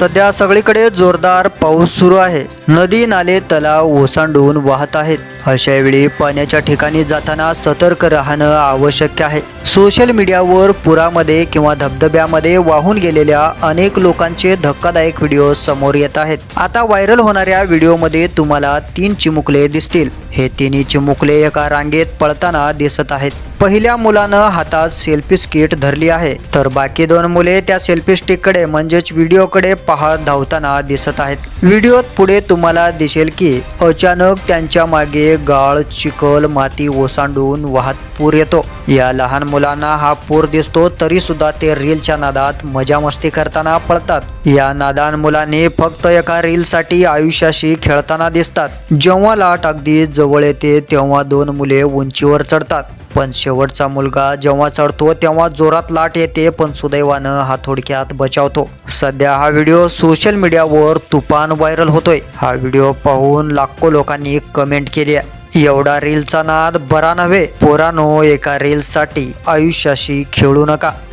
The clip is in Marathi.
सध्या सगळीकडे जोरदार पाऊस सुरू आहे. नदी नाले तलाव ओसांडून वाहत आहेत. अशावेळी पाण्याच्या ठिकाणी जाताना सतर्क राहणं आवश्यक आहे. सोशल मीडियावर पुरामध्ये किंवा धबधब्यामध्ये वाहून गेलेल्या अनेक लोकांचे धक्कादायक व्हिडिओ समोर येत आहेत. आता व्हायरल होणाऱ्या व्हिडिओमध्ये तुम्हाला तीन चिमुकले दिसतील. हे तिन्ही चिमुकले एका रांगेत पळताना दिसत आहेत. पहिल्या मुलानं हातात सेल्फी स्किट धरली आहे. तर बाकी दोन मुले त्या सेल्फी स्टिककडे म्हणजेच व्हिडिओकडे पाहत धावताना दिसत आहेत. व्हिडिओत पुढे तुम्हाला दिसेल की अचानक त्यांच्या मागे गाळ चिखल माती ओसांडून वाहत पूर येतो. या लहान मुलांना हा पूर दिसतो तरी सुद्धा ते रीलच्या नादात मजा मस्ती करताना पळतात. या नादान मुलांनी फक्त एका रीलसाठी आयुष्याशी खेळताना दिसतात. जेव्हा लाट अगदी जवळ येते तेव्हा दोन मुले उंचीवर चढतात. पण शेवटचा मुलगा जेव्हा चढतो तेव्हा जोरात लाट येते पण सुदैवानं हा थोडक्यात बचावतो. सध्या हा व्हिडिओ सोशल मीडियावर तुफान व्हायरल होतोय. हा व्हिडिओ पाहून लाखो लोकांनी कमेंट केली आहे. एवढा रीलचा नाद बरा नव्हे. पोरानो एका रीलसाठी आयुष्याशी खेळू नका.